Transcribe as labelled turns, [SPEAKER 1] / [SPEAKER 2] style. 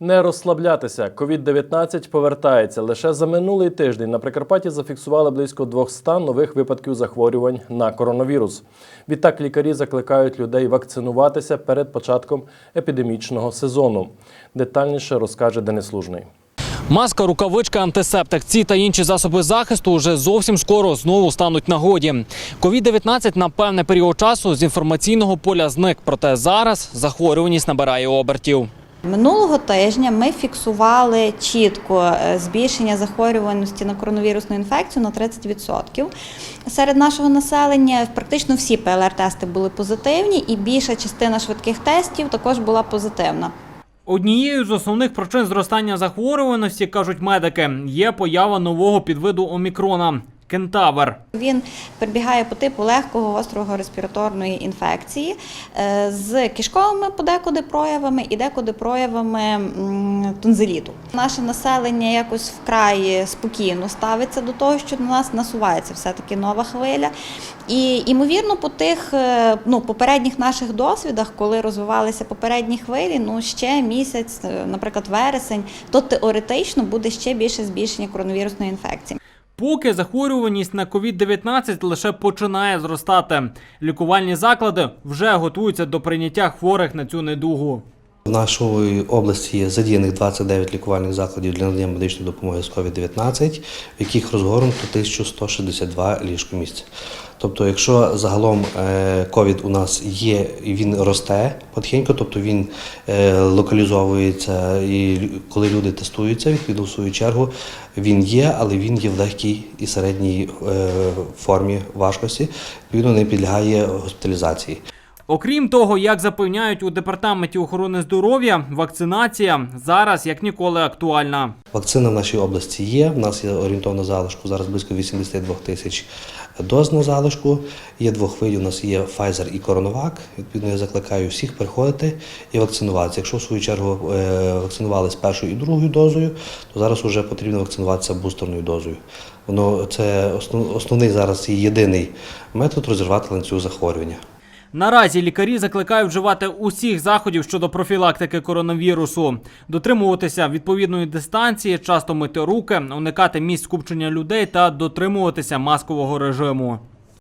[SPEAKER 1] Не розслаблятися. COVID-19 повертається. Лише за минулий тиждень на Прикарпатті зафіксували близько 200 нових випадків захворювань на коронавірус. Відтак лікарі закликають людей вакцинуватися перед початком епідемічного сезону. Детальніше розкаже Денис Лужний.
[SPEAKER 2] Маска, рукавичка, антисептик. Ці та інші засоби захисту вже зовсім скоро знову стануть нагоді. Ковід-19 на певний період часу з інформаційного поля зник. Проте зараз захворюваність набирає обертів.
[SPEAKER 3] Минулого тижня ми фіксували чітко е, збільшення захворюваності на коронавірусну інфекцію на 30%. Серед нашого населення практично всі ПЛР-тести були позитивні, і більша частина швидких тестів також була позитивна.
[SPEAKER 2] Однією з основних причин зростання захворюваності, кажуть медики, є поява нового підвиду омікрона кентавр.
[SPEAKER 3] Він перебігає по типу легкого гострого респіраторної інфекції е, з кишковими подекуди проявами і декуди проявами тонзиліту. Наше населення якось вкрай спокійно ставиться до того, що на нас насувається все-таки нова хвиля. І ймовірно, по тих е, ну, попередніх наших досвідах, коли розвивалися попередні хвилі, ну ще місяць, е, наприклад, вересень, то теоретично буде ще більше збільшення коронавірусної інфекції.
[SPEAKER 2] Поки захворюваність на COVID-19 лише починає зростати. Лікувальні заклади вже готуються до прийняття хворих на цю недугу.
[SPEAKER 4] В нашій області є задіяних 29 лікувальних закладів для надання медичної допомоги з COVID-19, в яких розгорнуто 1162 ліжкомісць. Тобто, якщо загалом е, ковід у нас є і він росте потихеньку, тобто він е, локалізовується, і коли люди тестуються, відповідно в свою чергу він є, але він є в легкій і середній е, формі важкості, відповідно не підлягає госпіталізації.
[SPEAKER 2] Окрім того, як запевняють у департаменті охорони здоров'я, вакцинація зараз як ніколи актуальна.
[SPEAKER 4] Вакцина в нашій області є. В нас є орієнтовна залишку зараз близько 82 тисяч доз на залишку. Є двох видів. У нас є Pfizer і CoronaVac. Відповідно, я закликаю всіх приходити і вакцинуватися. Якщо в свою чергу е, вакцинували з першою і другою дозою, то зараз вже потрібно вакцинуватися бустерною дозою. Воно це основний зараз і єдиний метод розірвати ланцюг захворювання.
[SPEAKER 2] Наразі лікарі закликають вживати усіх заходів щодо профілактики коронавірусу, дотримуватися відповідної дистанції, часто мити руки, уникати місць скупчення людей та дотримуватися маскового режиму.